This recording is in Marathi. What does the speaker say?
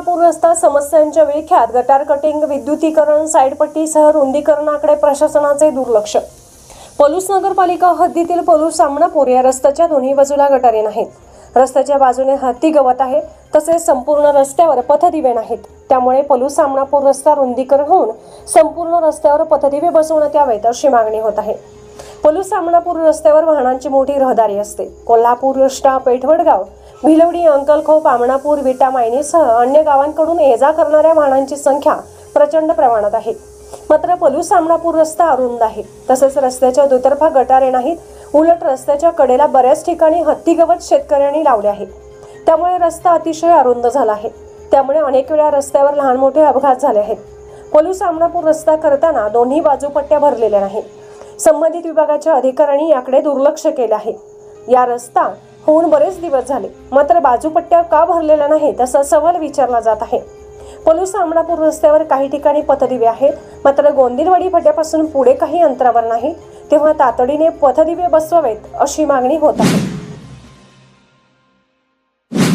चांगलापूर रस्ता समस्यांच्या विळख्यात गटार कटिंग विद्युतीकरण साईडपट्टीसह रुंदीकरणाकडे प्रशासनाचे दुर्लक्ष. पलूस नगरपालिका हद्दीतील पलूस सामनापूर या रस्त्याच्या दोन्ही बाजूला गटारे नाहीत. रस्त्याच्या बाजूने हत्ती गवत आहे तसेच संपूर्ण रस्त्यावर पथदिवे नाहीत. त्यामुळे पलूस सामनापूर रस्ता रुंदीकरण होऊन संपूर्ण रस्त्यावर पथदिवे बसवण्यात यावेत अशी मागणी होत आहे. पलूस सामनापूर रस्त्यावर वाहनांची मोठी रहदारी असते. कोल्हापूर रष्टा पेठवडगाव भिलवडी अंकलखोप आमणापूर विटा मायनीसह अन्य गावांकडून ये जा करणाऱ्या वाहनांची संख्या प्रचंड प्रमाणात आहे. मात्र पलूस सामनापूर रस्ता अरुंद आहे. तसेच रस्त्याच्या दुतर्फा गटारे नाहीत. उलट रस्त्याच्या कडेला बऱ्याच ठिकाणी हत्ती गवत शेतकऱ्यांनी लावले आहे. त्यामुळे रस्ता अतिशय अरुंद झाला आहे. त्यामुळे अनेक वेळा रस्त्यावर लहान मोठे अपघात झाले आहेत. पलूस सामनापूर रस्ता करताना दोन्ही बाजूपट्ट्या भरलेल्या नाहीत. संबंधित विभागाच्या अधिकाऱ्यांनी याकडे दुर्लक्ष केले आहे. या रस्ता होऊन बरेच दिवस झाले. मात्र बाजूपट्ट्या का भरलेल्या नाहीत असा सवाल विचारला जात आहे. पलूस आमणापूर रस्त्यावर काही ठिकाणी पथदिवे आहेत. मात्र गोंदिलवाडी फाट्यापासून पुढे काही अंतरावर नाही तेव्हा तातडीने पथदिवे बसवावेत अशी मागणी होत आहे.